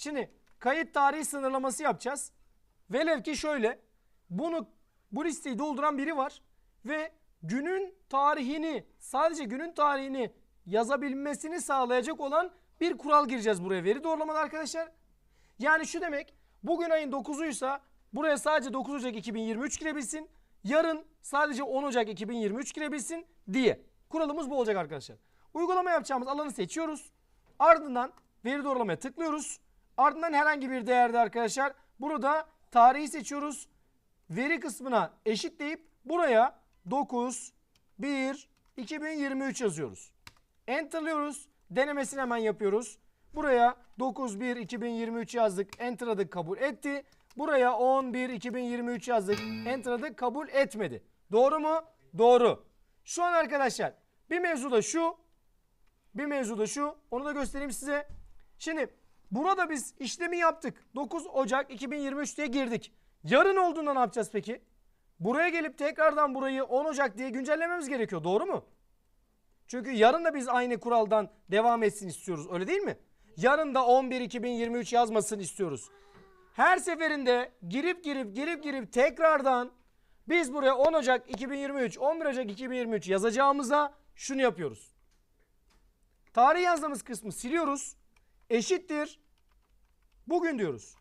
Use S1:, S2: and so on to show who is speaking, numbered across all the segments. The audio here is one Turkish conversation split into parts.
S1: Şimdi kayıt tarihi sınırlaması yapacağız. Velev ki şöyle. Bunu bu listeyi dolduran biri var ve günün tarihini sadece günün tarihini yazabilmesini sağlayacak olan bir kural gireceğiz buraya veri doğrulamada arkadaşlar. Yani şu demek bugün ayın 9'uysa buraya sadece 9 Ocak 2023 girebilsin. Yarın sadece 10 Ocak 2023 girebilsin diye. Kuralımız bu olacak arkadaşlar. Uygulama yapacağımız alanı seçiyoruz. Ardından veri doğrulamaya tıklıyoruz. Ardından herhangi bir değerde arkadaşlar burada tarihi seçiyoruz. Veri kısmına eşitleyip buraya 9 1 2023 yazıyoruz. Enter'lıyoruz. Denemesini hemen yapıyoruz. Buraya 9 1 2023 yazdık. Enter'ladık kabul etti. Buraya 11 2023 yazdık. Enter'ladık kabul etmedi. Doğru mu? Doğru. Şu an arkadaşlar bir mevzu da şu. Bir mevzu da şu. Onu da göstereyim size. Şimdi burada biz işlemi yaptık. 9 Ocak 2023 diye girdik. Yarın olduğunda ne yapacağız peki? Buraya gelip tekrardan burayı 10 Ocak diye güncellememiz gerekiyor. Doğru mu? Çünkü yarın da biz aynı kuraldan devam etsin istiyoruz. Öyle değil mi? Yarın da 11 2023 yazmasın istiyoruz. Her seferinde girip girip girip girip tekrardan biz buraya 10 Ocak 2023, 11 Ocak 2023 yazacağımıza şunu yapıyoruz. Tarih yazdığımız kısmı siliyoruz. Eşittir. Bugün diyoruz.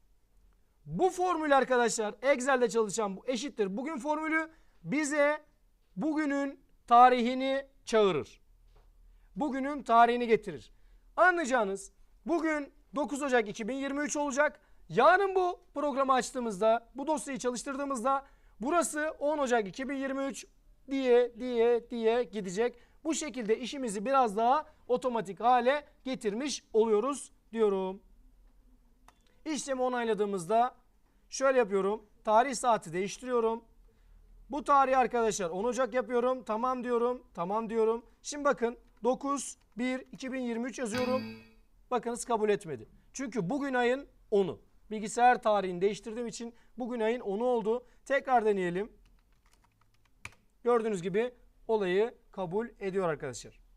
S1: Bu formül arkadaşlar Excel'de çalışan bu eşittir. Bugün formülü bize bugünün tarihini çağırır. Bugünün tarihini getirir. Anlayacağınız bugün 9 Ocak 2023 olacak. Yarın bu programı açtığımızda, bu dosyayı çalıştırdığımızda burası 10 Ocak 2023 diye diye diye gidecek. Bu şekilde işimizi biraz daha otomatik hale getirmiş oluyoruz diyorum. İşlemi onayladığımızda şöyle yapıyorum. Tarih saati değiştiriyorum. Bu tarihi arkadaşlar 10 Ocak yapıyorum. Tamam diyorum. Tamam diyorum. Şimdi bakın 9 1 2023 yazıyorum. Bakınız kabul etmedi. Çünkü bugün ayın 10'u. Bilgisayar tarihini değiştirdiğim için bugün ayın 10'u oldu. Tekrar deneyelim. Gördüğünüz gibi olayı kabul ediyor arkadaşlar.